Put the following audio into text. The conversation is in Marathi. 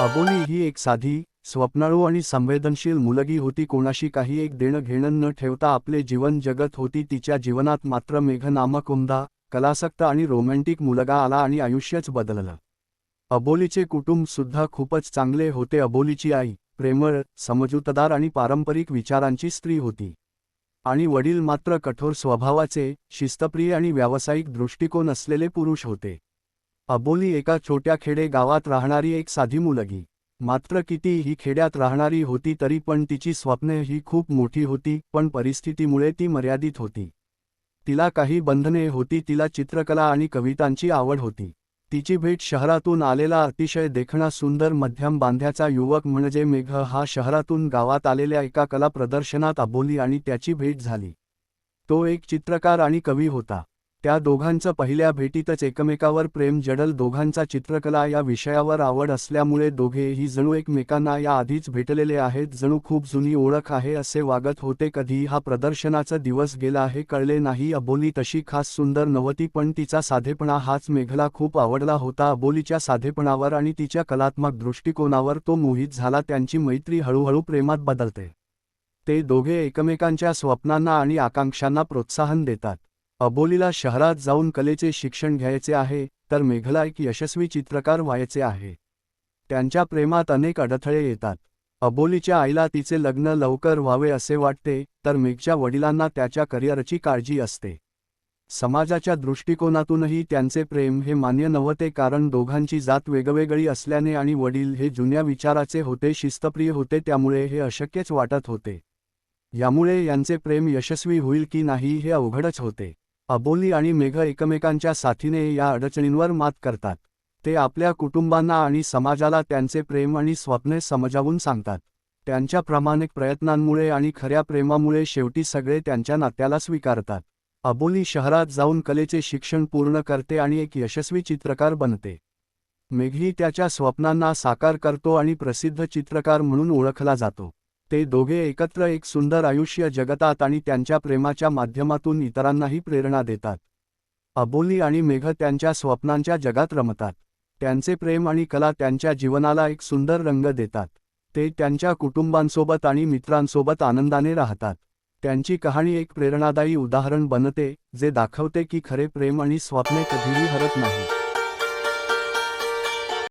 अबोली ही एक साधी स्वप्नाळू आणि संवेदनशील मुलगी होती. कोणाशी काही एक देणं घेणं न ठेवता आपले जीवन जगत होती. तिच्या जीवनात मात्र मेघनामक उमदा कलासक्त आणि रोमॅन्टिक मुलगा आला आणि आयुष्यच बदललं. अबोलीचे कुटुंब सुद्धा खूपच चांगले होते. अबोलीची आई प्रेमळ समजूतदार आणि पारंपरिक विचारांची स्त्री होती. आणि वडील मात्र कठोर स्वभावाचे शिस्तप्रिय आणि व्यावसायिक दृष्टिकोन असलेले पुरुष होते. अबोली एका छोट्या खेडे गावात राहणारी एक साधी मुलगी. मात्र किती ही खेड्यात राहणारी होती तरी पण तिची स्वप्ने ही खूप मोठी होती पण परिस्थितीमुळे ती मर्यादित होती. तिला काही बंधने होती तिला चित्रकला आणि कवितांची आवड होती. तिची भेट शहरातून आलेला अतिशय देखणा सुंदर मध्यम बांध्याचा युवक म्हणजे मेघ हा शहरातून गावात आलेल्या एका कला प्रदर्शनात अबोली आणि त्याची भेट झाली. तो एक चित्रकार आणि कवी होता. त्या दोघांचं पहिल्या भेटीतच एकमेकावर प्रेम जडल दोघांचा चित्रकला या विषयावर आवड असल्यामुळे दोघेही जणू एकमेकांना या आधीच भेटलेले आहेत. जणू खूप जुनी ओळख आहे असे वागत होते. कधी हा प्रदर्शनाचा दिवस गेला हे कळले नाही. अबोली तशी खास सुंदर नव्हती पण तिचा साधेपणा हाच मेघला खूप आवडला होता. अबोलीच्या साधेपणावर आणि तिच्या कलात्मक दृष्टिकोनावर तो मोहित झाला. त्यांची मैत्री हळूहळू प्रेमात बदलते. ते दोघे एकमेकांच्या स्वप्नांना आणि आकांक्षांना प्रोत्साहन देतात. अबोलीला शहरात जाऊन कलेचे शिक्षण घ्यायचे आहे तर मेघला एक यशस्वी चित्रकार व्हायचे आहे. त्यांच्या प्रेमात अनेक अडथळे येतात. अबोलीच्या आईला तिचे लग्न लवकर व्हावे असे वाटते तर मेघच्या वडिलांना त्याच्या करिअरची काळजी असते. समाजाच्या दृष्टिकोनातूनही त्यांचे प्रेम हे मान्य नव्हते कारण दोघांची जात वेगवेगळी असल्याने आणि वडील हे जुन्या विचाराचे होते शिस्तप्रिय होते त्यामुळे हे अशक्यच वाटत होते. यामुळे यांचे प्रेम यशस्वी होईल की नाही हे अवघडच होते. अबोली आणि मेघ एकमेकांच्या साथीने या अडचणींवर मात करतात. ते आपल्या कुटुंबांना आणि समाजाला त्यांचे प्रेम आणि स्वप्ने समजावून सांगतात. त्यांच्या प्रामाणिक प्रयत्नांमुळे आणि खऱ्या प्रेमामुळे शेवटी सगळे त्यांच्या नात्याला स्वीकारतात. अबोली शहरात जाऊन कलेचे शिक्षण पूर्ण करते आणि एक यशस्वी चित्रकार बनते. मेघही त्याच्या स्वप्नांना साकार करतो आणि प्रसिद्ध चित्रकार म्हणून ओळखला जातो. ते दोघे एकत्र एक सुंदर आयुष्य जगतात आणि त्यांच्या प्रेमाच्या माध्यमातून इतरांनाही प्रेरणा देतात. अबोली आणि मेघ त्यांच्या स्वप्नांच्या जगात रमतात. त्यांचे प्रेम आणि कला त्यांच्या जीवनाला एक सुंदर रंग देतात. ते त्यांच्या कुटुंबांसोबत आणि मित्रांसोबत आनंदाने राहतात. त्यांची कहाणी एक प्रेरणादायी उदाहरण बनते जे दाखवते की खरे प्रेम आणि स्वप्ने कधीही हरत नाही.